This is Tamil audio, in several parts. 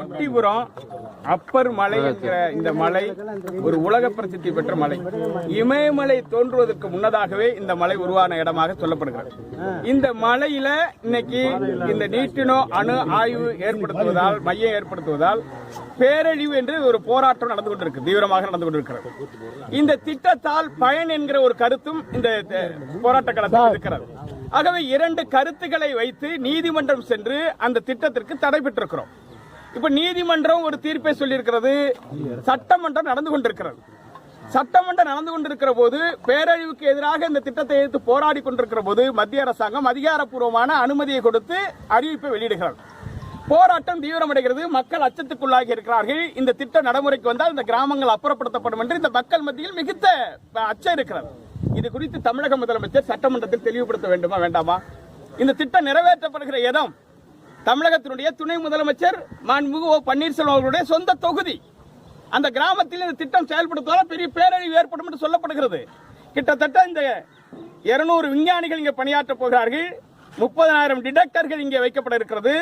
ஒட்டிபுரம் அப்பர் மலை என்கிற இந்த மலை ஒரு உலக பிரசித்தி பெற்ற மலை. இமயமலை தோன்றுவதற்கு முன்னதாகவே இந்த மலை உருவான இடமாக சொல்லப்படுகிறது. இந்த மலையில இன்னைக்கு இந்த நீட்டினோ அணு ஆய்வு ஏற்படுத்துவதால் மையம் ஏற்படுத்துவதால் பேரழிவு என்று ஒரு போராட்டம் நடந்து கொண்டிருக்கு தீவிரமாக நடந்து கொண்டிருக்கிறது. இந்த திட்டத்தால் பயன் என்கிற ஒரு கருத்தும் இந்த போராட்ட களத்தில் இருக்கிறது. ஆகவே இரண்டு கருத்துக்களை வைத்து நீதிமன்றம் சென்று அந்த திட்டத்திற்கு தடை பெற்றிருக்கிறோம். இப்ப நீதிமன்றம் ஒரு தீர்ப்பை சொல்லியிருக்கிறது. சட்டமன்றம் நடந்து கொண்டிருக்கிறது. சட்டமன்றம் நடந்து கொண்டிருக்கிற போது பேரழிவுக்கு எதிராக இந்த திட்டத்தை எதிர்த்து போராடி கொண்டிருக்கிற போது மத்திய அரசாங்கம் அதிகாரப்பூர்வமான அனுமதியை கொடுத்து அறிவிப்பை வெளியிடுகிறது. போராட்டம் தீவிரமடைகிறது. மக்கள் அச்சத்துக்குள்ளாகி இருக்கிறார்கள். இந்த திட்டம் நடைமுறைக்கு வந்தால் இந்த கிராமங்கள் அப்புறப்படுத்தப்படும் என்று இந்த மக்கள் மத்தியில் மிகுந்த அச்சம் இருக்கிறது. இது குறித்து தமிழக முதலமைச்சர் சட்டமன்றத்தில் தெளிவுபடுத்த வேண்டுமா வேண்டாமா? இந்த திட்டம் நிறைவேற்றப்படுகிற இடம் தமிழகத்தினுடைய துணை முதலமைச்சர் மாண்புமிகு ஓ பன்னீர்செல்வம் அவர்களுடைய சொந்த தொகுதி. அந்த கிராமத்தில் இந்த திட்டம் செயல்படுத்துவதால் பெரிய பேரழிவு ஏற்படும் என்று சொல்லப்படுகிறது. கிட்டத்தட்ட இந்த இருநூறு விஞ்ஞானிகள் இங்கே பணியாற்றப் போகிறார்கள். முப்பதனாயிரம் டிடெக்டர்கள் இங்கே வைக்கப்பட இருக்கிறது.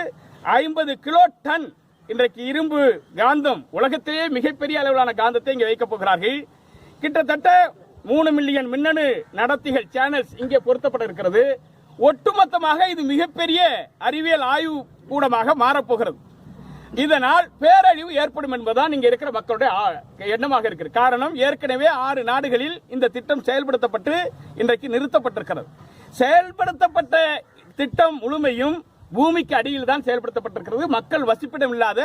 ஐம்பது கிலோ டன் இன்றைக்கு இரும்பு காந்தம் உலகத்திலேயே மிகப்பெரிய அளவிலான காந்தத்தை இங்கே வைக்கப் போகிறார்கள். கிட்டத்தட்ட மூணு மில்லியன் மின்னணு நடத்திகள் சேனல்ஸ் இங்கே பொருத்தப்பட இருக்கிறது. ஒட்டுமொத்தமாக இது மிகப்பெரிய அறிவியல் ஆய்வு கூடமாக மாறப்போகிறது. இதனால் பேரழிவு ஏற்படும் என்பதுதான் இங்க இருக்கிற மக்களுடைய எண்ணமாக இருக்கிறது. காரணம் ஏற்கனவே ஆறு நாடுகளில் இந்த திட்டம் செயல்படுத்தப்பட்டு இன்றைக்கு நிறுத்தப்பட்டிருக்கிறது. செயல்படுத்தப்பட்ட திட்டம் முழுமையும் பூமிக்கு அடியில் தான் செயல்படுத்தப்பட்டிருக்கிறது. மக்கள் வசிப்பிடம் இல்லாத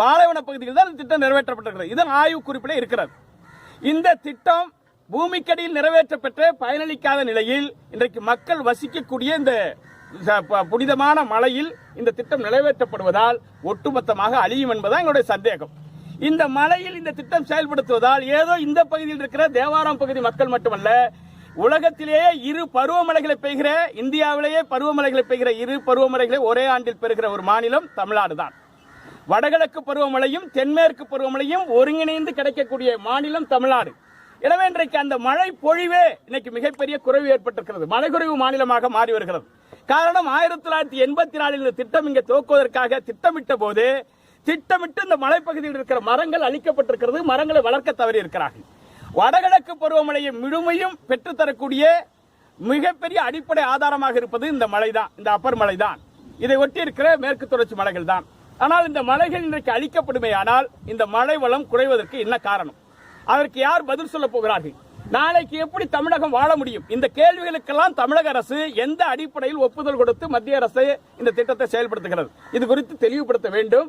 பாலைவன பகுதியில் தான் இந்த திட்டம் நிறைவேற்றப்பட்டிருக்கிறது. இதன் ஆய்வு குறிப்பிட இருக்கிறது. இந்த திட்டம் பூமிக்கடியில் நிறைவேற்றப்பெற்ற பயனளிக்காத நிலையில் இன்றைக்கு மக்கள் வசிக்கக்கூடிய இந்த ச- ப- புனிதமான மலையில் இந்த திட்டம் நிறைவேற்றப்படுவதால் ஒட்டுமொத்தமாக அழியும் என்பதுதான் எங்களுடைய சந்தேகம். இந்த மலையில் இந்த திட்டம் செயல்படுத்துவதால் ஏதோ இந்த பகுதியில் இருக்கிற தேவாரம் பகுதி மக்கள் மட்டுமல்ல உலகத்திலேயே இரு பருவமழைகளை பெய்கிற இந்தியாவிலேயே பருவமழைகளை பெய்கிற இரு பருவமழைகளை ஒரே ஆண்டில் பெறுகிற ஒரு மாநிலம் தமிழ்நாடு தான் வடகிழக்கு பருவமழையும் தென்மேற்கு பருவமழையும் ஒருங்கிணைந்து கிடைக்கக்கூடிய மாநிலம் தமிழ்நாடு. எனவே இன்றைக்கு அந்த மழை பொழிவே இன்னைக்கு மிகப்பெரிய குறைவு ஏற்பட்டிருக்கிறது. மழை குறைவு மாநிலமாக மாறி வருகிறது. காரணம் ஆயிரத்தி தொள்ளாயிரத்தி எண்பத்தி நாலில் இந்த திட்டம் இங்கே துவக்குவதற்காக திட்டமிட்ட போது திட்டமிட்டு இந்த மலைப்பகுதியில் இருக்கிற மரங்கள் அழிக்கப்பட்டிருக்கிறது மரங்களை வளர்க்க தவறி இருக்கிறார்கள் வடகிழக்கு பருவமழையை முழுமையும் பெற்றுத்தரக்கூடிய மிகப்பெரிய அடிப்படை ஆதாரமாக இருப்பது இந்த மலைதான் இந்த அப்பர் மலைதான் இதை ஒட்டி இருக்கிற மேற்கு தொடர்ச்சி மலைகள் தான் ஆனால் இந்த மலைகள் இன்றைக்கு அழிக்கப்படுமே ஆனால் இந்த மழை வளம் குறைவதற்கு என்ன காரணம்? அதற்கு யார் பதில் சொல்ல போகிறார்கள்? நாளைக்கு எப்படி தமிழகம் வாழ முடியும்? இந்த கேள்விகளுக்கெல்லாம் தமிழக அரசு எந்த அடிப்படையில் ஒப்புதல் கொடுத்து மத்திய அரசு இந்த திட்டத்தை செயல்படுத்துகிறது? இது குறித்து தெளிவுபடுத்த வேண்டும்.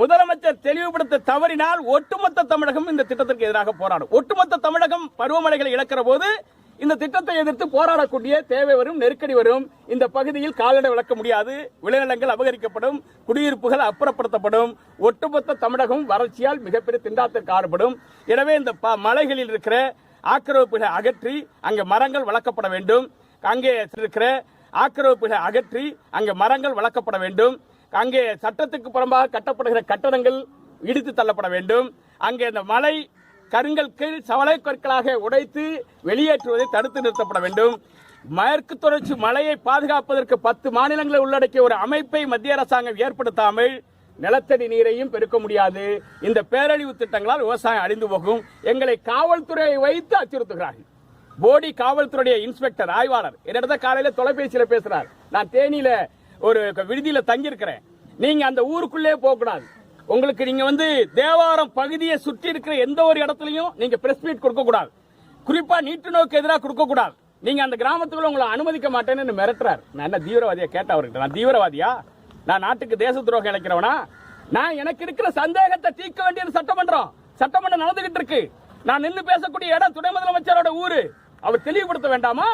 முதலமைச்சர் தெளிவுபடுத்த தவறினால் ஒட்டுமொத்த தமிழகம் இந்த திட்டத்திற்கு எதிராக போராடும். ஒட்டுமொத்த தமிழகம் பருவமழைகளை இழக்கிற போது இந்த திட்டத்தை எதிர்த்து போராடக்கூடிய தேவை வரும் நெருக்கடி வரும். இந்த பகுதியில் கால்நடை வளர்க்க முடியாது. விளைநிலங்கள் அபகரிக்கப்படும். குடியிருப்புகள் அப்புறப்படுத்தப்படும். ஒட்டுமொத்த தமிழகம் வறட்சியால் மிகப்பெரிய திண்டாத்திற்கு ஆடுபடும் எனவே இந்த ப- மலைகளில் இருக்கிற ஆக்கிரமிப்புகளை அகற்றி அங்கே மரங்கள் வளர்க்கப்பட வேண்டும். அங்கே இருக்கிற ஆக்கிரமிப்புகளை அகற்றி அங்கே மரங்கள் வளர்க்கப்பட வேண்டும். அங்கே சட்டத்துக்கு புறம்பாக கட்டப்படுகிற கட்டடங்கள் இடித்து தள்ளப்பட வேண்டும். அங்கே இந்த மலை கருங்கல் கீழ் சவலை கற்களாக உடைத்து வெளியேற்றுவதை தடுத்து நிறுத்தப்பட வேண்டும். மேற்கு தொடர்ச்சி மலையை பாதுகாப்பதற்கு பத்து மாநிலங்களை உள்ளடக்கிய ஒரு அமைப்பை மத்திய அரசாங்கம் ஏற்படுத்தாமல் நிலத்தடி நீரையும் பெருக்க முடியாது. இந்த பேரழிவு திட்டங்களால் விவசாயம் அழிந்து போகும். எங்களை காவல்துறையை வைத்து அச்சுறுத்துகிறார்கள். போடி காவல்துறையுடைய இன்ஸ்பெக்டர் ஆய்வாளர் என்னிடத்த காலையில தொலைபேசியில பேசுறார். நான் தேனியில ஒரு விடுதியில தங்கியிருக்கிறேன். நீங்க அந்த ஊருக்குள்ளே போகக்கூடாது. உங்களுக்கு நீங்க வந்து தேவாரம் பகுதியை சுற்றி இருக்கிற எந்த ஒரு இடத்துலையும் நீங்க பிரஸ் மீட் கொடுக்க கூடாது. குறிப்பா நீட்டு நோக்கு எதிராக கொடுக்க கூடாது. நீங்க அந்த கிராமத்துக்குள்ள உங்களை அனுமதிக்க மாட்டேன்னு மிரட்டுறாரு? நான் என்ன தீவிரவாதியா கேட்ட அவர்கிட்ட? நான் தீவிரவாதியா? நான் நாட்டுக்கு தேச துரோகம் இழைக்கிறவனா? நான் எனக்கு இருக்கிற சந்தேகத்தை தீர்க்க வேண்டியது சட்டமன்றம். சட்டமன்றம் நடந்துகிட்டு இருக்கு. நான் நின்று பேசக்கூடிய இடம் துணை முதலமைச்சரோட ஊரு. அவர் தெளிவுபடுத்த வேண்டாமா?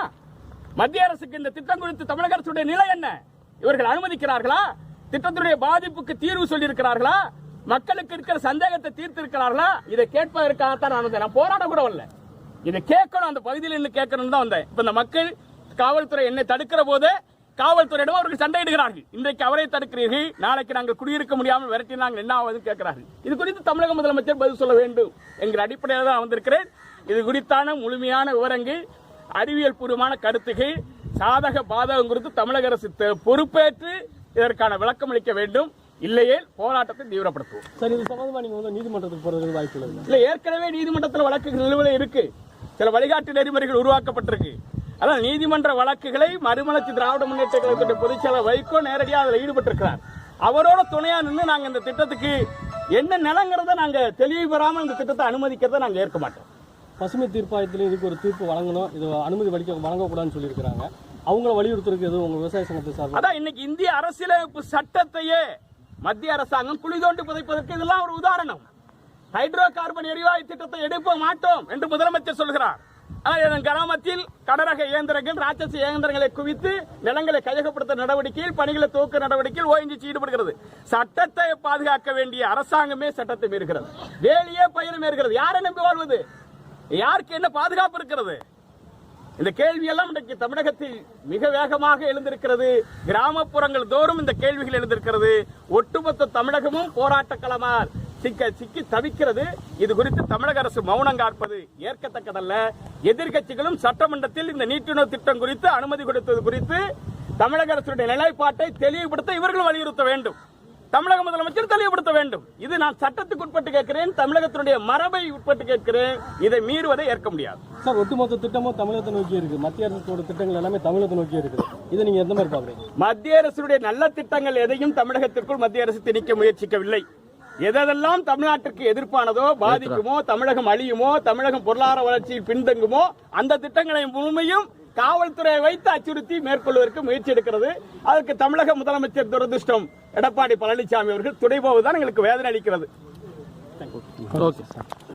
மத்திய அரசுக்கு இந்த திட்டம் குறித்து தமிழக அரசுடைய நிலை என்ன? இவர்கள் அனுமதிக்கிறார்களா? திட்டத்துடைய பாதிப்புக்கு தீர்வு சொல்லி இருக்கிறார்களா மக்களுக்கு இருக்கிற சந்தேகத்தை தீர்த்திருக்கிறார்களா? இதை கேட்பதற்காகத்தான் நான் வந்தேன். நான் போராட கூட வரல. இதை கேட்கணும் அந்த பகுதியில் இருந்து கேட்கணும் தான் வந்தேன். இப்ப இந்த மக்கள் காவல்துறை என்னை தடுக்கிற போது காவல்துறையிடம் அவர்கள் சண்டையிடுகிறார்கள். இன்றைக்கு அவரை தடுக்கிறீர்கள். நாளைக்கு நாங்கள் குடியிருக்க முடியாமல் விரட்டி நாங்கள் என்ன ஆவது கேட்கிறார்கள். இது குறித்து தமிழக முதலமைச்சர் பதில் சொல்ல வேண்டும் என்கிற அடிப்படையில் தான் வந்திருக்கிறேன். இது குறித்தான முழுமையான விவரங்கள் அறிவியல் பூர்வமான கருத்துகள் சாதக பாதகம் குறித்து தமிழக அரசு பொறுப்பேற்று இதற்கான விளக்கம் அளிக்க வேண்டும். இல்லையே போராட்டத்தை தீவிரப்படுத்துவோம். சார் இது சம்பந்தமா நீங்க வந்து நீதிமன்றத்துக்கு போறதுக்கு வாய்ப்பு இல்லை இல்ல ஏற்கனவே நீதிமன்றத்தில் வழக்குகள் நிலுவையில் இருக்கு. சில வழிகாட்டு நெறிமுறைகள் உருவாக்கப்பட்டிருக்கு. அதான் நீதிமன்ற வழக்குகளை மறுமலர்ச்சி திராவிட முன்னேற்ற கழகத்துடைய பொதுச் செயலர் வைகோ நேரடியாக அதில் ஈடுபட்டிருக்கிறார். அவரோட துணையா நின்று நாங்க இந்த திட்டத்துக்கு என்ன நிலங்கிறத நாங்க தெளிவு பெறாம இந்த திட்டத்தை அனுமதிக்கிறத நாங்க ஏற்க மாட்டோம். பசுமை தீர்ப்பாயத்திலும் இதுக்கு ஒரு தீர்ப்பு வழங்கணும். இது அனுமதி வலிக்க வழங்கக்கூடாதுன்னு சொல்லியிருக்கிறாங்க. அவங்கள வலியுறுத்துறதுக்கு எதுவும் உங்க விவசாய சங்கத்தை சார்பாக அதான் இன்னைக்கு இந்திய அரசியலமைப்பு சட்டத்தையே மத்திய அரசாங்கம் குழி தோண்டி புதைப்பதற்கு இதெல்லாம் ஒரு உதாரணம். ஹைட்ரோ கார்பன் எரிவாயு திட்டத்தை எடுக்க மாட்டோம் என்று முதலமைச்சர் சொல்கிறார். ஆனால் கிராமத்தில் கடரக இயந்திரங்கள் ராட்சச இயந்திரங்களை குவித்து நிலங்களை கையகப்படுத்த நடவடிக்கையில் பணிகளை துவக்க நடவடிக்கையில் ஓஎன்ஜிசி ஈடுபடுகிறது. சட்டத்தை பாதுகாக்க வேண்டிய அரசாங்கமே சட்டத்தை மீறுகிறது. வேலையே பயிரும் மீறுகிறது. யாரை நம்பி வாழ்வது? யாருக்கு என்ன பாதுகாப்பு இருக்கிறது? இந்த கேள்வியெல்லாம் இன்றைக்கு தமிழகத்தில் மிக வேகமாக எழுந்திருக்கிறது. கிராமப்புறங்கள் தோறும் இந்த கேள்விகள் எழுந்திருக்கிறது. ஒட்டுமொத்த தமிழகமும் போராட்ட களமார் சிக்க சிக்கி தவிக்கிறது. இது குறித்து தமிழக அரசு மௌனம் காப்பது ஏற்கத்தக்கதல்ல. எதிர்க்கட்சிகளும் சட்டமன்றத்தில் இந்த நீட்டுணர் திட்டம் குறித்து அனுமதி கொடுத்தது குறித்து தமிழக அரசுடைய நிலைப்பாட்டை தெளிவுபடுத்த இவர்கள் வலியுறுத்த வேண்டும். தமிழக முதலமைச்சர் தெளிவுபடுத்த வேண்டும். இது நான் சட்டத்துக்கு உட்பட்டு கேட்கிறேன் தமிழகத்தினுடைய மரபை உட்பட்டு கேட்கிறேன். இதை மீறுவதை ஏற்க முடியாது. சார் ஒட்டுமொத்த திட்டமும் தமிழகத்தை நோக்கி இருக்கு. மத்திய அரசோட திட்டங்கள் எல்லாமே தமிழகத்தை நோக்கி இருக்குது இதை நீங்க எந்த மாதிரி பாக்குறீங்க மத்திய அரசுடைய நல்ல திட்டங்கள் எதையும் தமிழகத்திற்குள் மத்திய அரசு திணிக்க முயற்சிக்கவில்லை. எதெல்லாம் தமிழ்நாட்டிற்கு எதிர்ப்பானதோ பாதிக்குமோ தமிழகம் அழியுமோ தமிழகம் பொருளாதார வளர்ச்சியில் பின்தங்குமோ அந்த திட்டங்களை முழுமையும் காவல்துறையை வைத்து அச்சுறுத்தி மேற்கொள்வதற்கு முயற்சி எடுக்கிறது. அதற்கு தமிழக முதலமைச்சர் துரதிருஷ்டம். எடப்பாடி பழனிசாமி அவர்கள் துணை போவதுதான் எங்களுக்கு வேதனை அளிக்கிறது.